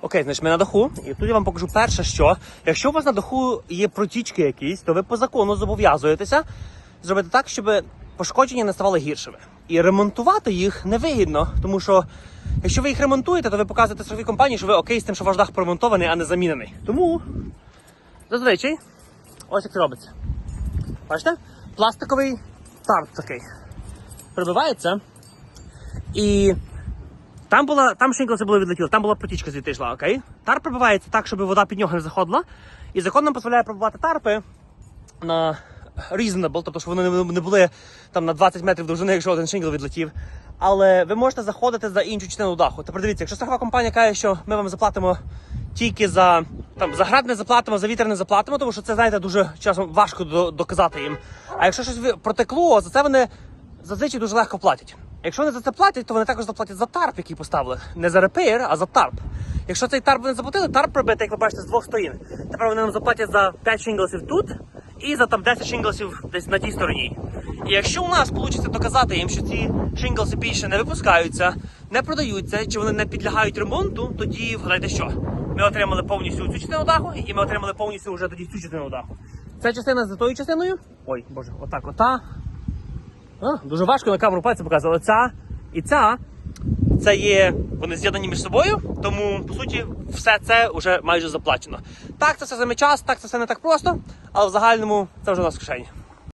Окей, значить ми на даху, і тут я вам покажу перше, що якщо у вас на даху є протічки якісь, то ви по закону зобов'язуєтеся зробити так, щоб пошкодження не ставали гіршими. І ремонтувати їх невигідно, тому що якщо ви їх ремонтуєте, то ви показуєте страховій компанії, що ви окей з тим, що ваш дах поремонтований, а не замінений. Тому зазвичай ось як це робиться. Бачите? Пластиковий тарп такий. Прибивається. І там була, там шинкелси були відлетіли, там була протічка звідти йшла, окей? Тарп пробивається так, щоб вода під нього не заходила. І закон нам дозволяє пробивати тарпи на reasonable, тобто, щоб вони не були там на 20 метрів довжини, якщо один шингл відлетів. Але ви можете заходити за іншу частину даху. Тепер дивіться, якщо страхова компанія каже, що ми вам заплатимо тільки за там за град не заплатимо, за вітер не заплатимо, тому що це знаєте дуже часом важко доказати їм. А якщо щось протекло, за це вони зазвичай дуже легко платять. Якщо вони за це платять, то вони також заплатять за тарп, який поставили. Не за репейр, а за тарп. Якщо цей тарп вони заплатили, тарп прибитий, як ви бачите, з двох сторін. Тепер вони нам заплатять за 5 шинглсів тут і за там 10 шинглсів десь на тій стороні. І якщо у нас вийде доказати їм, що ці шинглси більше не випускаються, не продаються, чи вони не підлягають ремонту, тоді вгадайте що? Ми отримали повністю цю частину даху, і ми отримали повністю вже тоді цю частину даху. Ця частина за тою частиною. Ой, боже, отак, ота. Дуже важко на камеру пальці показувати. Ця і ця. Це є, вони з'єднані між собою, тому по суті все це вже майже заплачено. Так, це все займе час, так це все не так просто, але в загальному це вже у нас в кишені.